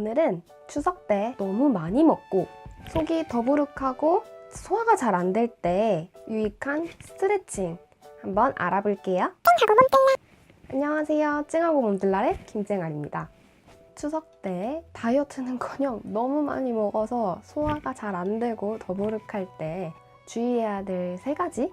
오늘은 추석 때 너무 많이 먹고 속이 더부룩하고 소화가 잘 안 될 때 유익한 스트레칭 한번 알아볼게요. 안녕하세요. 찡하고 몸들날의 김쨍알입니다. 추석 때 다이어트는커녕 너무 많이 먹어서 소화가 잘 안 되고 더부룩할 때 주의해야 될 세 가지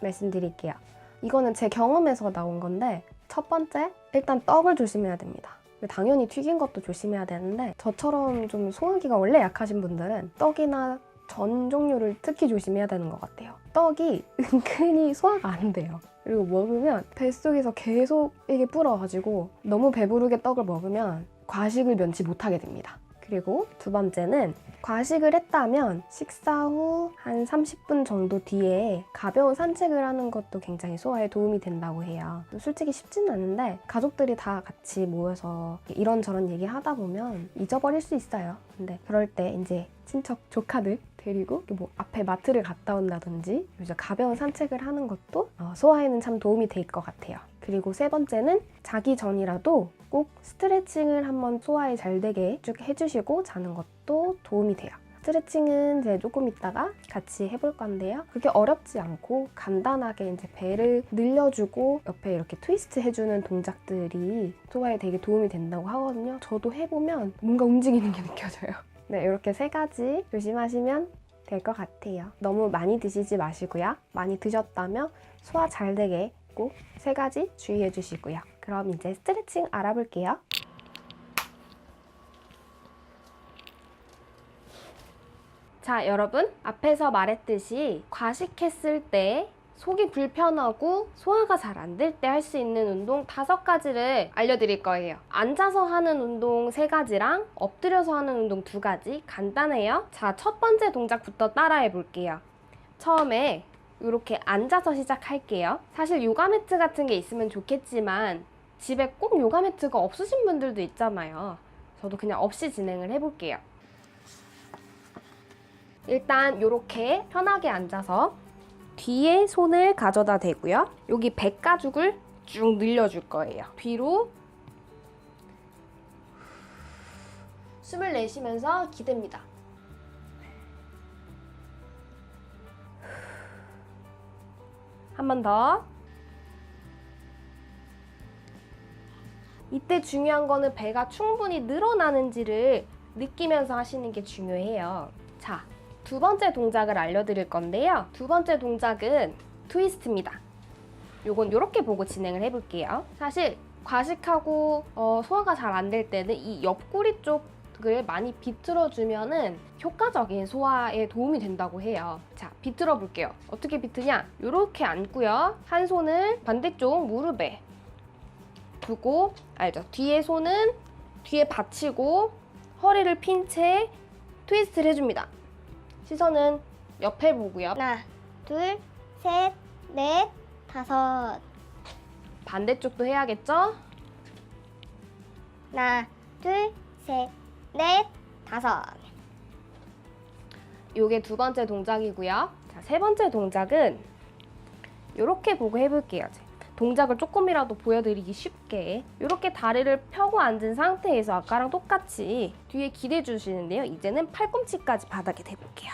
말씀드릴게요. 이거는 제 경험에서 나온 건데 첫 번째 일단 떡을 조심해야 됩니다. 당연히 튀긴 것도 조심해야 되는데 저처럼 좀 소화기가 원래 약하신 분들은 떡이나 전 종류를 특히 조심해야 되는 것 같아요. 떡이 은근히 소화가 안 돼요. 그리고 먹으면 뱃속에서 계속 이게 불어가지고 너무 배부르게 떡을 먹으면 과식을 면치 못하게 됩니다. 그리고 두 번째는 과식을 했다면 식사 후 한 30분 정도 뒤에 가벼운 산책을 하는 것도 굉장히 소화에 도움이 된다고 해요. 솔직히 쉽지는 않은데 가족들이 다 같이 모여서 이런저런 얘기 하다 보면 잊어버릴 수 있어요. 근데 그럴 때 이제 친척 조카들 데리고 뭐 앞에 마트를 갔다 온다든지 가벼운 산책을 하는 것도 어, 소화에는 참 도움이 될 것 같아요. 그리고 세 번째는 자기 전이라도 꼭 스트레칭을 한번 소화에 잘 되게 쭉 해주시고 자는 것도 도움이 돼요. 스트레칭은 이제 조금 있다가 같이 해볼 건데요. 그게 어렵지 않고 간단하게 이제 배를 늘려주고 옆에 이렇게 트위스트 해주는 동작들이 소화에 되게 도움이 된다고 하거든요. 저도 해보면 뭔가 움직이는 게 느껴져요. 네, 이렇게 세 가지 조심하시면 될 것 같아요. 너무 많이 드시지 마시고요. 많이 드셨다면 소화 잘 되게 꼭세 가지 주의해 주시고요. 그럼 이제 스트레칭 알아볼게요. 자, 여러분. 앞에서 말했듯이 과식했을 때 속이 불편하고 소화가 잘 안 될 때 할 수 있는 운동 다섯 가지를 알려드릴 거예요. 앉아서 하는 운동 세 가지랑 엎드려서 하는 운동 두 가지 간단해요. 자, 첫 번째 동작부터 따라해 볼게요. 처음에 이렇게 앉아서 시작할게요. 사실 요가 매트 같은 게 있으면 좋겠지만 집에 꼭 요가 매트가 없으신 분들도 있잖아요. 저도 그냥 없이 진행을 해볼게요. 일단 이렇게 편하게 앉아서 뒤에 손을 가져다 대고요. 여기 백가죽을 쭉 늘려줄 거예요. 뒤로 숨을 내쉬면서 기댑니다. 한 번 더. 이때 중요한 거는 배가 충분히 늘어나는지를 느끼면서 하시는 게 중요해요. 자, 두 번째 동작을 알려드릴 건데요. 두 번째 동작은 트위스트입니다. 요건 이렇게 보고 진행을 해볼게요. 사실 과식하고 어, 소화가 잘 안 될 때는 이 옆구리 쪽 을 많이 비틀어주면은 효과적인 소화에 도움이 된다고 해요. 자, 비틀어 볼게요. 어떻게 비트냐? 이렇게 앉고요. 한 손을 반대쪽 무릎에 두고 알죠? 뒤에 손은 뒤에 받치고 허리를 핀 채 트위스트를 해줍니다. 시선은 옆에 보고요. 하나, 둘, 셋, 넷, 다섯. 반대쪽도 해야겠죠? 하나, 둘, 셋, 넷, 다섯. 요게 두 번째 동작이고요. 자, 세 번째 동작은 이렇게 보고 해볼게요. 동작을 조금이라도 보여드리기 쉽게 이렇게 다리를 펴고 앉은 상태에서 아까랑 똑같이 뒤에 기대 주시는데요. 이제는 팔꿈치까지 바닥에 대볼게요.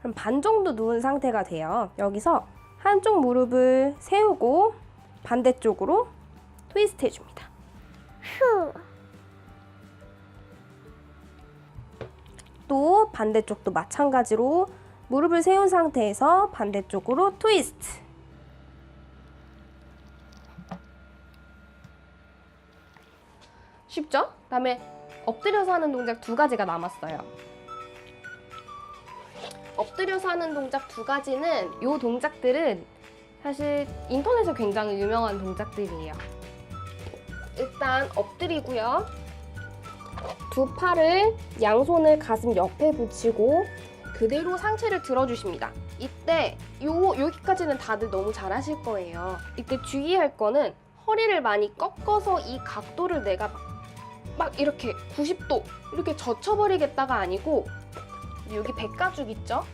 그럼 반 정도 누운 상태가 돼요. 여기서 한쪽 무릎을 세우고 반대쪽으로 트위스트 해줍니다. 반대쪽도 마찬가지로 무릎을 세운 상태에서 반대쪽으로 트위스트. 쉽죠? 그 다음에 엎드려서 하는 동작 두 가지가 남았어요. 엎드려서 하는 동작 두 가지는 이 동작들은 사실 인터넷에 굉장히 유명한 동작들이에요. 일단 엎드리고요. 두 팔을 양손을 가슴 옆에 붙이고 그대로 상체를 들어주십니다. 이때 요 여기까지는 다들 너무 잘하실 거예요. 이때 주의할 거는 허리를 많이 꺾어서 이 각도를 내가 막, 막 이렇게 90도 이렇게 젖혀버리겠다가 아니고 여기 백가죽 있죠?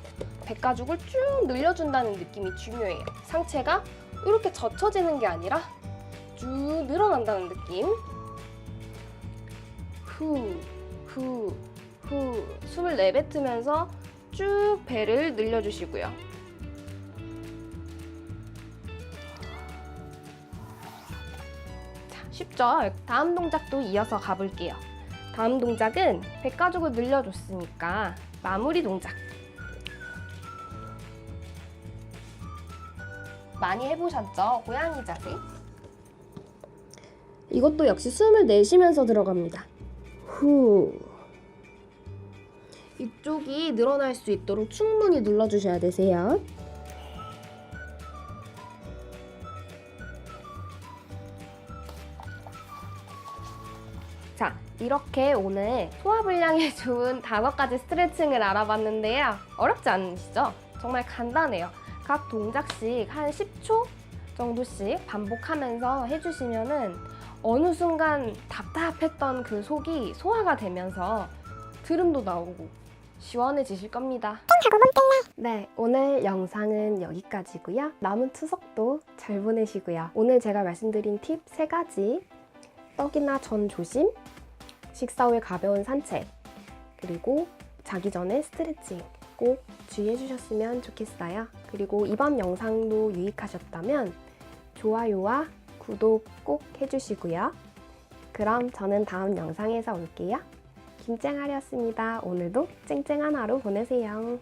백가죽을 쭉 늘려준다는 느낌이 중요해요. 상체가 이렇게 젖혀지는 게 아니라 쭉 늘어난다는 느낌. 후, 후, 후. 숨을 내뱉으면서 쭉 배를 늘려주시고요. 자, 쉽죠? 다음 동작도 이어서 가볼게요. 다음 동작은 배 가죽을 늘려줬으니까 마무리 동작. 많이 해보셨죠? 고양이 자세. 이것도 역시 숨을 내쉬면서 들어갑니다. 후. 이쪽이 늘어날 수 있도록 충분히 눌러주셔야 되세요. 자, 이렇게 오늘 소화불량에 좋은 다섯 가지 스트레칭을 알아봤는데요. 어렵지 않으시죠? 정말 간단해요. 각 동작씩 한 10초 정도씩 반복하면서 해주시면은 어느 순간 답답했던 그 속이 소화가 되면서 드름도 나오고 시원해지실 겁니다. 네, 오늘 영상은 여기까지고요. 남은 추석도 잘 보내시고요. 오늘 제가 말씀드린 팁 세 가지 떡이나 전 조심, 식사 후에 가벼운 산책, 그리고 자기 전에 스트레칭 꼭 주의해 주셨으면 좋겠어요. 그리고 이번 영상도 유익하셨다면 좋아요와 구독 꼭 해주시고요. 그럼 저는 다음 영상에서 올게요. 김쨍아리였습니다. 오늘도 쨍쨍한 하루 보내세요.